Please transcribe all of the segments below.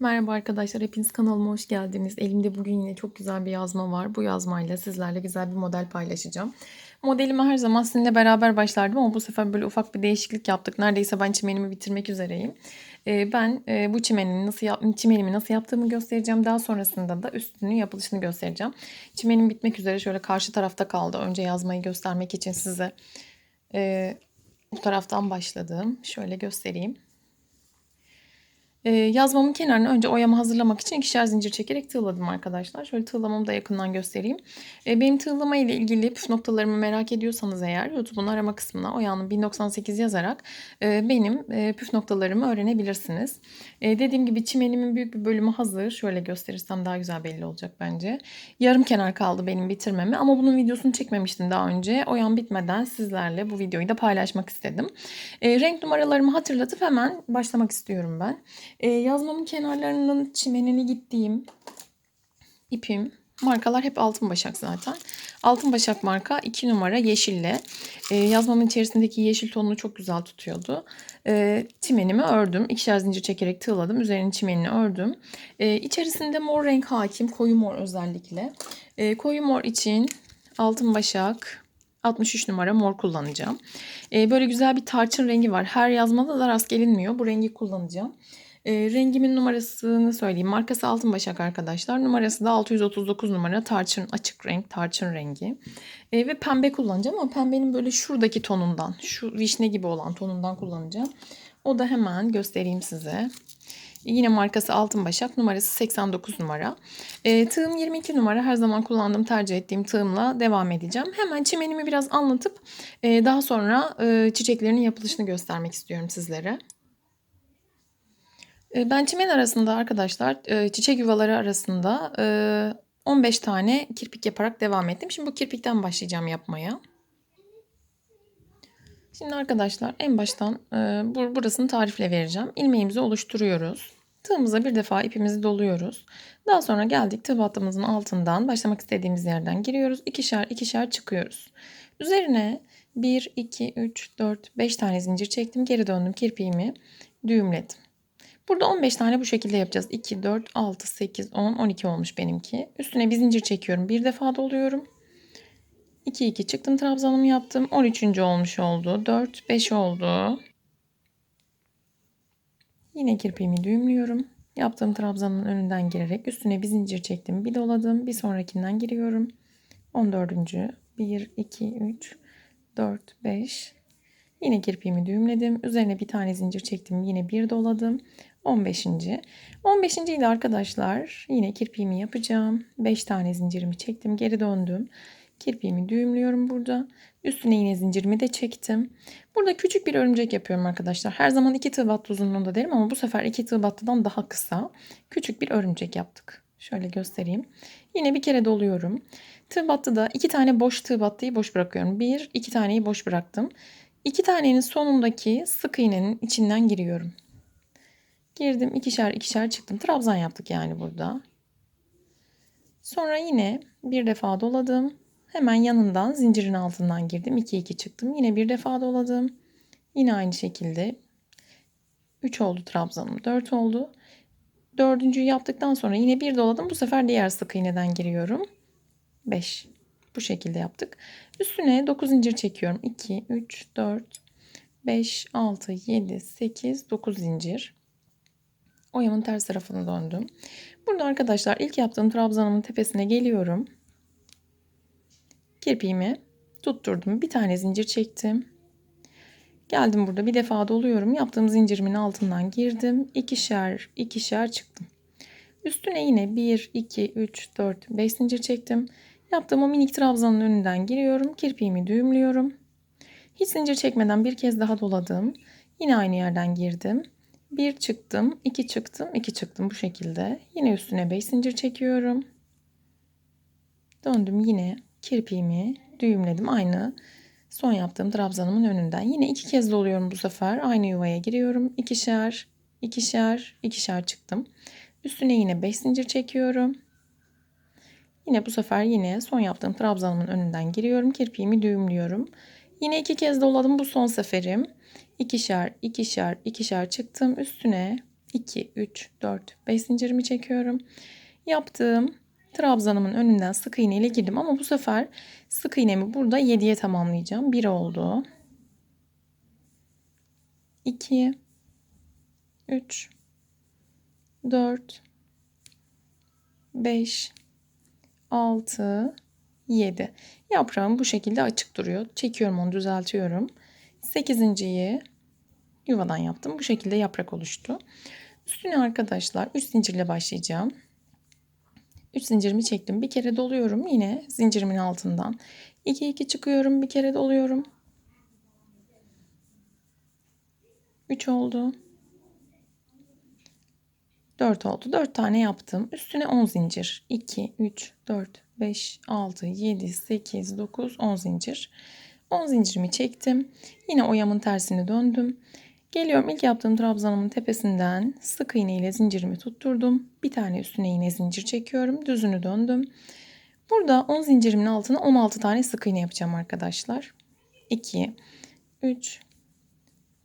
Merhaba arkadaşlar, hepiniz kanalıma hoş geldiniz. Elimde bugün yine çok güzel bir yazma var. Bu yazmayla sizlerle güzel bir model paylaşacağım. Modelime her zaman sizinle beraber başlardım ama bu sefer böyle ufak bir değişiklik yaptık. Neredeyse ben çimenimi bitirmek üzereyim. Ee, ben e, bu çimenimi nasıl yap çimenimi nasıl yaptığımı göstereceğim. Daha sonrasında da üstünün yapılışını göstereceğim. Çimenim bitmek üzere şöyle karşı tarafta kaldı. Önce yazmayı göstermek için size e, bu taraftan başladım. Şöyle göstereyim. Ee, yazmamın kenarına önce oyamı hazırlamak için ikişer zincir çekerek tığladım arkadaşlar. Şöyle tığlamamı da yakından göstereyim. Ee, benim tığlama ile ilgili püf noktalarımı merak ediyorsanız eğer YouTube'un arama kısmına oyanın 1098 yazarak e, benim e, püf noktalarımı öğrenebilirsiniz. E, dediğim gibi çimenimin büyük bir bölümü hazır. Şöyle gösterirsem daha güzel belli olacak bence. Yarım kenar kaldı benim bitirmeme ama bunun videosunu çekmemiştim daha önce. Oyan bitmeden sizlerle bu videoyu da paylaşmak istedim. E, renk numaralarımı hatırlatıp hemen başlamak istiyorum ben. E, yazmamın kenarlarının çimenini gittiğim ipim markalar hep altın başak zaten. Altın başak marka 2 numara yeşille. E, yazmamın içerisindeki yeşil tonunu çok güzel tutuyordu. E, çimenimi ördüm. İkişer zincir çekerek tığladım. Üzerinin çimenini ördüm. E, içerisinde mor renk hakim. Koyu mor özellikle. E, koyu mor için altın başak 63 numara mor kullanacağım. E, böyle güzel bir tarçın rengi var. Her yazmada da rast gelinmiyor. Bu rengi kullanacağım. E, rengimin numarasını söyleyeyim. Markası Altın Başak arkadaşlar. Numarası da 639 numara tarçın açık renk, tarçın rengi. E, ve pembe kullanacağım ama pembenin böyle şuradaki tonundan, şu vişne gibi olan tonundan kullanacağım. O da hemen göstereyim size. Yine markası Altın Başak. Numarası 89 numara. E, tığım 22 numara. Her zaman kullandığım, tercih ettiğim tığımla devam edeceğim. Hemen çimenimi biraz anlatıp e, daha sonra e, çiçeklerinin yapılışını göstermek istiyorum sizlere. E, ben çimen arasında arkadaşlar e, çiçek yuvaları arasında e, 15 tane kirpik yaparak devam ettim. Şimdi bu kirpikten başlayacağım yapmaya. Şimdi arkadaşlar en baştan burasını tarifle vereceğim. İlmeğimizi oluşturuyoruz. Tığımıza bir defa ipimizi doluyoruz. Daha sonra geldik tığ battığımızın altından başlamak istediğimiz yerden giriyoruz. İkişer ikişer çıkıyoruz. Üzerine 1, 2, 3, 4, 5 tane zincir çektim. Geri döndüm kirpiğimi düğümledim. Burada 15 tane bu şekilde yapacağız. 2, 4, 6, 8, 10, 12 olmuş benimki. Üstüne bir zincir çekiyorum. Bir defa doluyorum. 2, 2 çıktım. Trabzanımı yaptım. 13. olmuş oldu. 4, 5 oldu. Yine kirpiğimi düğümlüyorum. Yaptığım trabzanın önünden girerek üstüne bir zincir çektim. Bir doladım. Bir sonrakinden giriyorum. 14. 1, 2, 3, 4, 5. Yine kirpiğimi düğümledim. Üzerine bir tane zincir çektim. Yine bir doladım. 15. 15. ile arkadaşlar yine kirpiğimi yapacağım. 5 tane zincirimi çektim. Geri döndüm. Kirpiğimi düğümlüyorum burada. Üstüne yine zincirimi de çektim. Burada küçük bir örümcek yapıyorum arkadaşlar. Her zaman 2 tığ battı uzunluğunda derim ama bu sefer 2 tığ battıdan daha kısa. Küçük bir örümcek yaptık. Şöyle göstereyim. Yine bir kere doluyorum. Tığ battıda 2 tane boş tığ battıyı boş bırakıyorum. 1, 2 taneyi boş bıraktım. 2 tanenin sonundaki sık iğnenin içinden giriyorum. Girdim ikişer ikişer çıktım. Trabzan yaptık yani burada. Sonra yine bir defa doladım. Hemen yanından zincirin altından girdim. 2 2 çıktım. Yine bir defa doladım. Yine aynı şekilde 3 oldu trabzanım. 4 oldu. Dördüncüyü yaptıktan sonra yine bir doladım. Bu sefer diğer sık iğneden giriyorum. 5. Bu şekilde yaptık. Üstüne 9 zincir çekiyorum. 2, 3, 4, 5, 6, 7, 8, 9 zincir. Oyamın ters tarafına döndüm. Burada arkadaşlar ilk yaptığım trabzanımın tepesine geliyorum. Kirpiğimi tutturdum. Bir tane zincir çektim. Geldim burada bir defa doluyorum. Yaptığım zincirimin altından girdim. İkişer ikişer çıktım. Üstüne yine 1, 2, 3, 4, 5 zincir çektim. Yaptığım o minik trabzanın önünden giriyorum. Kirpiğimi düğümlüyorum. Hiç zincir çekmeden bir kez daha doladım. Yine aynı yerden girdim. Bir çıktım, iki çıktım, iki çıktım bu şekilde. Yine üstüne 5 zincir çekiyorum. Döndüm yine kirpiğimi düğümledim. Aynı son yaptığım trabzanımın önünden. Yine iki kez doluyorum bu sefer. Aynı yuvaya giriyorum. İkişer, ikişer, ikişer çıktım. Üstüne yine 5 zincir çekiyorum. Yine bu sefer yine son yaptığım trabzanımın önünden giriyorum. Kirpiğimi düğümlüyorum. Yine iki kez doladım bu son seferim. İkişer, ikişer, ikişer çıktım. Üstüne 2, 3, 4, 5 zincirimi çekiyorum. Yaptığım trabzanımın önünden sık iğne ile girdim ama bu sefer sık iğnemi burada 7'ye tamamlayacağım. 1 oldu. 2 3 4 5 6 7 yaprağım bu şekilde açık duruyor. Çekiyorum onu düzeltiyorum. 8.yi yuvadan yaptım. Bu şekilde yaprak oluştu. Üstüne arkadaşlar 3 zincirle başlayacağım. 3 zincirimi çektim. Bir kere doluyorum yine zincirimin altından. 2 2 çıkıyorum. Bir kere doluyorum. 3 oldu. 4 oldu. 4 tane yaptım. Üstüne 10 zincir. 2 3 4 5 6 7 8 9 10 zincir. 10 zincirimi çektim. Yine oyamın tersini döndüm. Geliyorum ilk yaptığım trabzanımın tepesinden sık iğne ile zincirimi tutturdum. Bir tane üstüne yine zincir çekiyorum. Düzünü döndüm. Burada 10 zincirimin altına 16 tane sık iğne yapacağım arkadaşlar. 2 3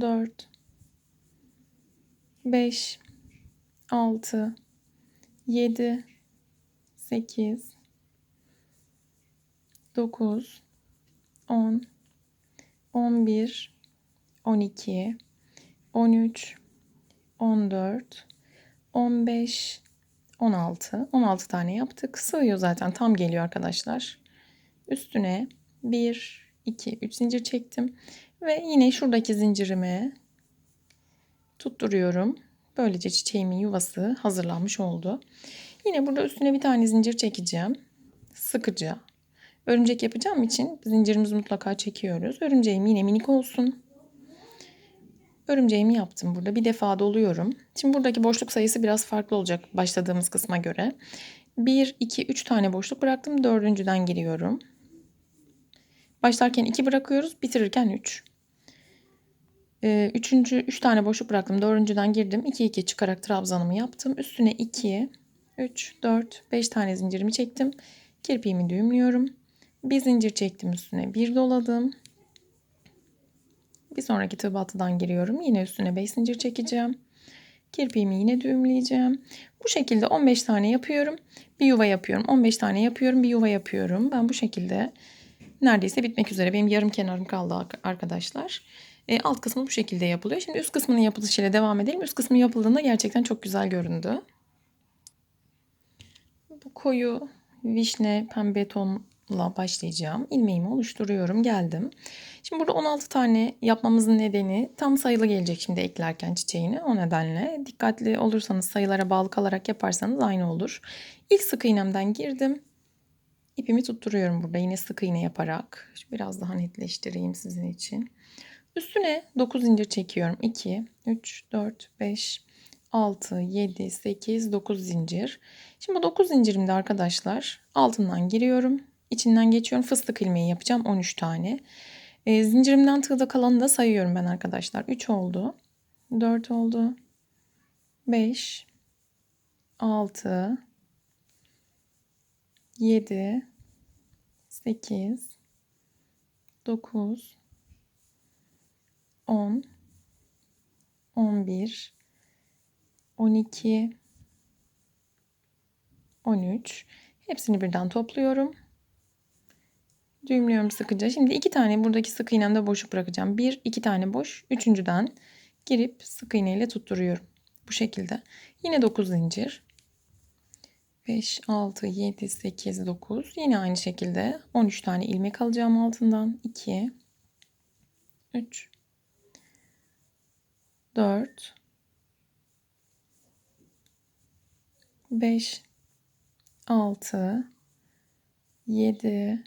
4 5 6 7 8 9 10 11 12 13 14 15 16 16 tane yaptık. Sığıyor zaten tam geliyor arkadaşlar. Üstüne 1 2 3 zincir çektim ve yine şuradaki zincirime tutturuyorum. Böylece çiçeğimin yuvası hazırlanmış oldu. Yine burada üstüne bir tane zincir çekeceğim. Sıkıca. Örümcek yapacağım için zincirimizi mutlaka çekiyoruz. Örümceğim yine minik olsun. Örümceğimi yaptım burada. Bir defa doluyorum. Şimdi buradaki boşluk sayısı biraz farklı olacak başladığımız kısma göre. 1, 2, 3 tane boşluk bıraktım. Dördüncüden giriyorum. Başlarken 2 bırakıyoruz. Bitirirken 3. Ee, üçüncü, 3 tane boşluk bıraktım. Dördüncüden girdim. 2, 2 çıkarak trabzanımı yaptım. Üstüne 2, 3, 4, 5 tane zincirimi çektim. Kirpiğimi düğümlüyorum. Bir zincir çektim üstüne. Bir doladım. Bir sonraki tığ battıdan giriyorum. Yine üstüne 5 zincir çekeceğim. Kirpiğimi yine düğümleyeceğim. Bu şekilde 15 tane yapıyorum. Bir yuva yapıyorum. 15 tane yapıyorum. Bir yuva yapıyorum. Ben bu şekilde neredeyse bitmek üzere. Benim yarım kenarım kaldı arkadaşlar. E, alt kısmı bu şekilde yapılıyor. Şimdi üst kısmının yapılışıyla devam edelim. Üst kısmı yapıldığında gerçekten çok güzel göründü. Bu koyu vişne pembe tonla başlayacağım. İlmeğimi oluşturuyorum. Geldim. Şimdi burada 16 tane yapmamızın nedeni tam sayılı gelecek şimdi eklerken çiçeğini. O nedenle dikkatli olursanız sayılara bağlı kalarak yaparsanız aynı olur. İlk sık iğnemden girdim. İpimi tutturuyorum burada yine sık iğne yaparak. Biraz daha netleştireyim sizin için. Üstüne 9 zincir çekiyorum. 2, 3, 4, 5, 6, 7, 8, 9 zincir. Şimdi bu 9 zincirimde arkadaşlar altından giriyorum. İçinden geçiyorum. Fıstık ilmeği yapacağım 13 tane. E, zincirimden tığda kalanı da sayıyorum ben arkadaşlar. 3 oldu. 4 oldu. 5 6 7 8 9 10 11 12 13 hepsini birden topluyorum. Düğümlüyorum sıkıca. Şimdi iki tane buradaki sık iğnemde boşluk bırakacağım. Bir, iki tane boş. Üçüncüden girip sık iğne ile tutturuyorum. Bu şekilde. Yine 9 zincir. 5, 6, 7, 8, 9. Yine aynı şekilde 13 tane ilmek alacağım altından. 2, 3, 4, 5, 6, 7,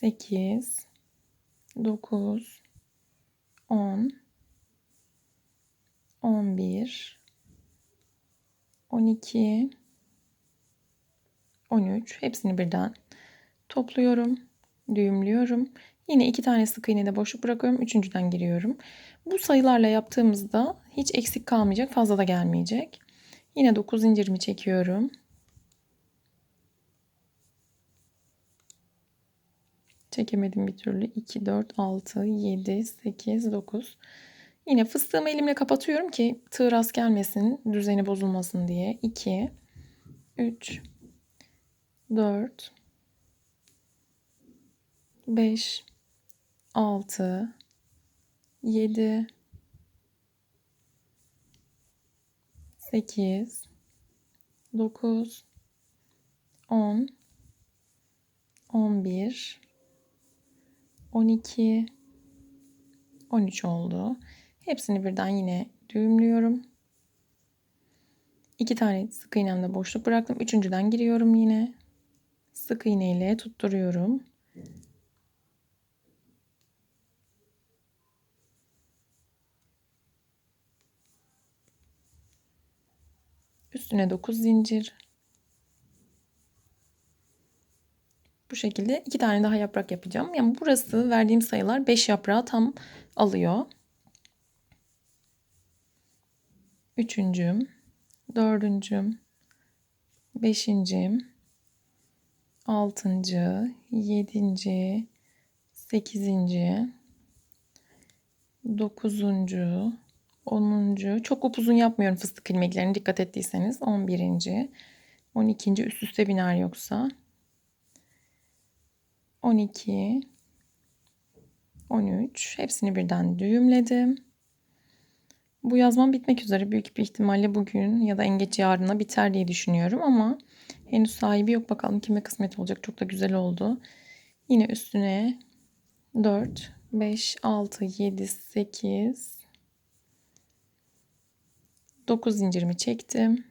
8, 9, 10, 11, 12, 13 hepsini birden topluyorum, düğümlüyorum. Yine iki tane sık iğne de boşluk bırakıyorum. Üçüncüden giriyorum. Bu sayılarla yaptığımızda hiç eksik kalmayacak, fazla da gelmeyecek. Yine 9 zincirimi çekiyorum. Çekemedim bir türlü. 2, 4, 6, 7, 8, 9. Yine fıstığımı elimle kapatıyorum ki tığ rast gelmesin, düzeni bozulmasın diye. 2, 3, 4, 5, 6, 7, 8, 9, 10, 11, 12, 13 oldu. Hepsini birden yine düğümlüyorum. İki tane sık iğnemde boşluk bıraktım. Üçüncüden giriyorum yine. Sık iğne ile tutturuyorum. Üstüne 9 zincir. Şekilde iki tane daha yaprak yapacağım. Yani burası verdiğim sayılar 5 yaprağı tam alıyor. Üçüncüm, dördüncüm, beşincim, altıncı, yedinci, sekizinci, dokuzuncu, onuncu. Çok upuzun yapmıyorum fıstık ilmeklerini dikkat ettiyseniz. On birinci, on ikinci üst üste biner yoksa. 12, 13 hepsini birden düğümledim. Bu yazmam bitmek üzere. Büyük bir ihtimalle bugün ya da en geç yarına biter diye düşünüyorum ama henüz sahibi yok. Bakalım kime kısmet olacak. Çok da güzel oldu. Yine üstüne 4, 5, 6, 7, 8, 9 zincirimi çektim.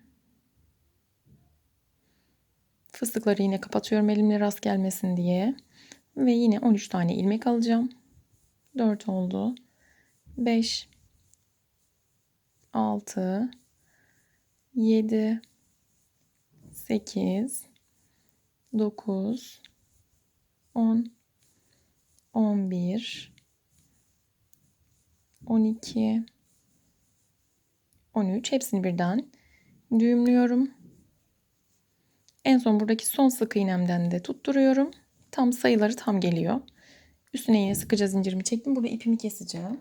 Fıstıkları yine kapatıyorum elimle rast gelmesin diye. Ve yine 13 tane ilmek alacağım. 4 oldu. 5 6 7 8 9 10 11 12 13 hepsini birden düğümlüyorum. En son buradaki son sık iğnemden de tutturuyorum. Tam sayıları tam geliyor. Üstüne yine sıkıca zincirimi çektim. Burada ipimi keseceğim.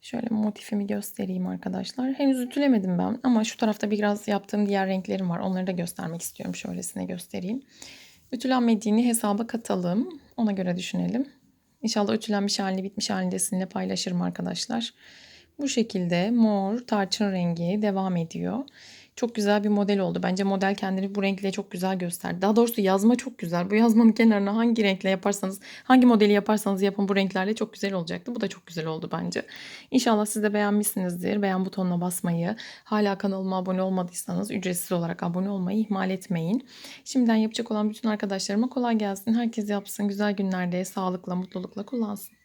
Şöyle motifimi göstereyim arkadaşlar. Henüz ütülemedim ben ama şu tarafta biraz yaptığım diğer renklerim var. Onları da göstermek istiyorum. Şöylesine göstereyim. Ütülenmediğini hesaba katalım. Ona göre düşünelim. İnşallah ütülenmiş halini bitmiş halini de sizinle paylaşırım arkadaşlar. Bu şekilde mor tarçın rengi devam ediyor. Çok güzel bir model oldu. Bence model kendini bu renkle çok güzel gösterdi. Daha doğrusu yazma çok güzel. Bu yazmanın kenarına hangi renkle yaparsanız, hangi modeli yaparsanız yapın bu renklerle çok güzel olacaktı. Bu da çok güzel oldu bence. İnşallah siz de beğenmişsinizdir. Beğen butonuna basmayı, hala kanalıma abone olmadıysanız ücretsiz olarak abone olmayı ihmal etmeyin. Şimdiden yapacak olan bütün arkadaşlarıma kolay gelsin. Herkes yapsın. Güzel günlerde sağlıkla, mutlulukla kullansın.